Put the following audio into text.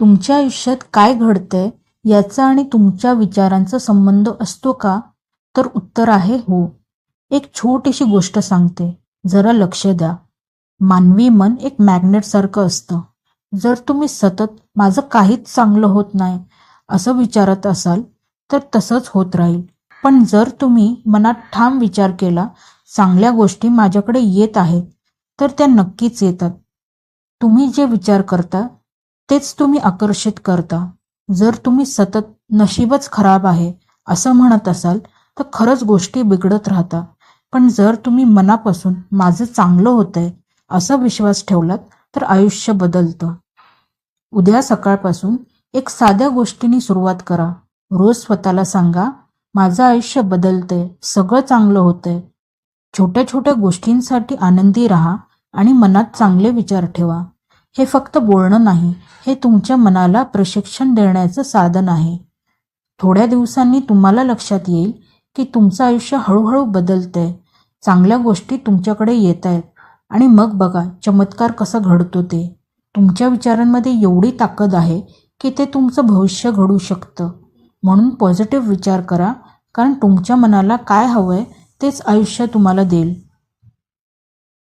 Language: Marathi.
तुमच्या आयुष्यात काय घडतंय याचा आणि तुमच्या विचारांचा संबंध असतो का? तर उत्तर आहे हो. एक छोटीशी गोष्ट सांगते. जरा लक्ष द्या. मानवी मन एक मॅग्नेटसारखं असतं. जर तुम्ही सतत माझं काहीच चांगलं होत नाही असं विचारत असाल तर तसंच होत राहील. पण जर तुम्ही मनात ठाम विचार केला चांगल्या गोष्टी माझ्याकडे येत आहेत तर त्या नक्कीच येतात. तुम्ही जे विचार करता तेच तुम्ही आकर्षित करता. जर तुम्ही सतत नशीबच खराब आहे असं म्हणत असाल तर खरंच गोष्टी बिघडत राहता पण जर तुम्ही मनापासून माझं चांगलं होतंय असा विश्वास ठेवलात तर आयुष्य बदलतं. उद्या सकाळपासून एक साध्या गोष्टीने सुरुवात करा. रोज स्वतःला सांगा माझं आयुष्य बदलतंय सगळं चांगलं होतंय. छोट्या छोट्या गोष्टींसाठी आनंदी राहा आणि मनात चांगले विचार ठेवा. हे फक्त बोलणं नाही हे तुमच्या मनाला प्रशिक्षण देण्याचं साधन आहे. थोड्या दिवसांनी तुम्हाला लक्षात येईल की तुमचं आयुष्य हळूहळू बदलतंय चांगल्या गोष्टी तुमच्याकडे येत आहेत आणि मग बघा चमत्कार कसा घडतो ते. तुमच्या विचारांमध्ये एवढी ताकद आहे की ते तुमचं भविष्य घडू शकतं. म्हणून पॉझिटिव्ह विचार करा कारण तुमच्या मनाला काय हवं आहे तेच आयुष्य तुम्हाला देईल.